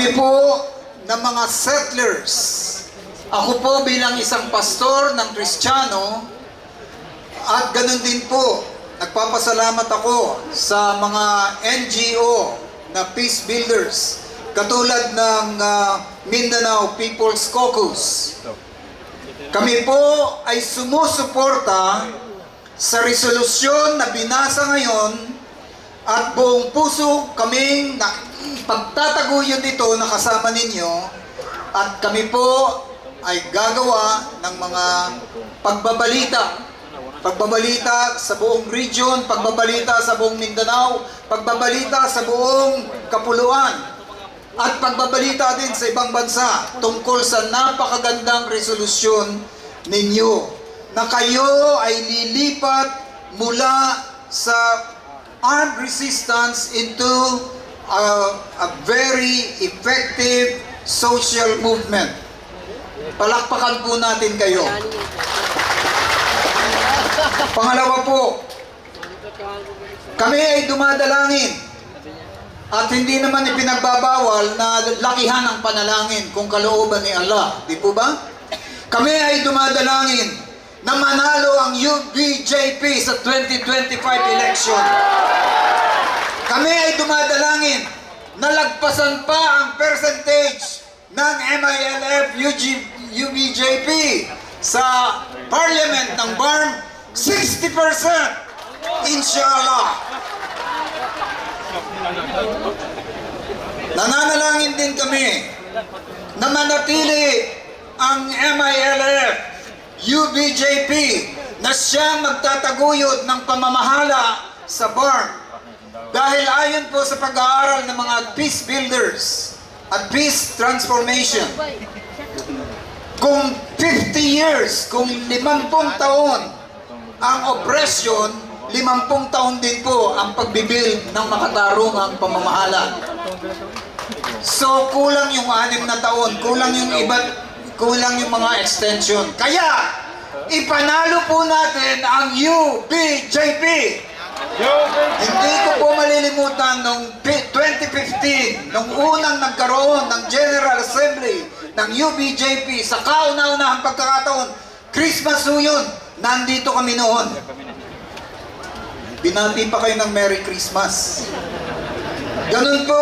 Kami po ng mga settlers. Ako po bilang isang pastor ng Kristiyano at ganun din po, nagpapasalamat ako sa mga NGO na peace builders katulad ng ah, Mindanao People's Caucus. Kami po ay sumusuporta sa resolusyon na binasa ngayon at buong puso kaming na- pagtataguyod ito na kasama ninyo at kami po ay gagawa ng mga pagbabalita. Pagbabalita sa buong region, pagbabalita sa buong Mindanao, pagbabalita sa buong Kapuluan, at pagbabalita din sa ibang bansa tungkol sa napakagandang resolusyon ninyo na kayo ay lilipat mula sa armed resistance into a, a very effective social movement. Palakpakan po natin kayo. Pangalawa po, kami ay dumadalangin at hindi naman ipinagbabawal na lakihan ang panalangin kung kalooban ni Allah. Di po ba? Kami ay dumadalangin na manalo ang UBJP sa 2025 election. Kami ay dumadalangin na lagpasan pa ang percentage ng MILF UG, UBJP sa parliament ng BARM 60%. Inshallah. Nananalangin din kami na manatili ang MILF, UBJP, na siyang magtataguyod ng pamamahala sa BARM. Dahil ayon po sa pag-aaral ng mga peace builders at peace transformation, kung 50 years, kung 50 taon ang oppression, 50 taon din po ang pagbibuild ng makatarungang pamamahala. So, kulang yung anim na taon, kulang yung iba, kulang yung mga extension. Kaya, ipanalo po natin ang UBJP. Hindi ko po malilimutan pi- 2015, nung unang nagkaroon ng General Assembly ng UBJP sa kauna-unahang pagkakataon, Christmas ho yun, nandito kami noon. Binati pa kayo ng Merry Christmas. Ganun po,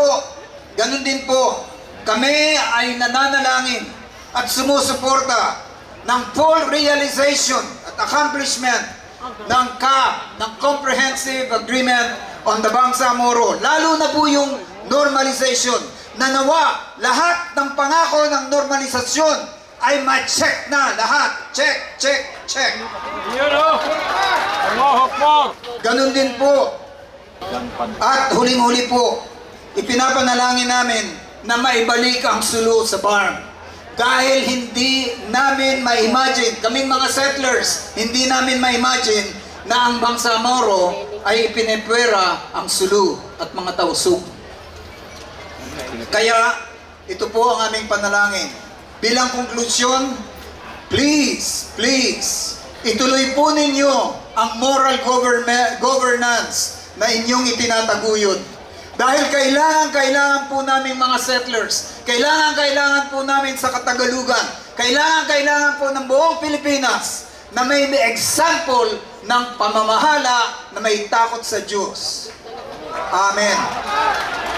ganun din po, kami ay nananalangin at sumusuporta ng full realization at accomplishment ng CAP, ng Comprehensive Agreement on the Bangsamoro. Lalo na po yung normalization na nawa lahat ng pangako ng normalisasyon ay ma-check na lahat. Check, check, check. Ganun din po. At huling-huli po, ipinapanalangin namin na maibalik ang sulo sa farm. Dahil hindi namin ma-imagine, kaming mga settlers, hindi namin ma-imagine na ang Bangsamoro ay ipinepwera ang sulu at mga tausug. Kaya, ito po ang aming panalangin. Bilang konklusyon, please, please, ituloy po ninyo ang moral governance na inyong itinataguyod. Dahil kailangan, kailangan po namin mga settlers, kailangan, kailangan po namin sa Katagalugan, kailangan, kailangan po ng buong Pilipinas na may example ng pamamahala na may takot sa Diyos. Amen.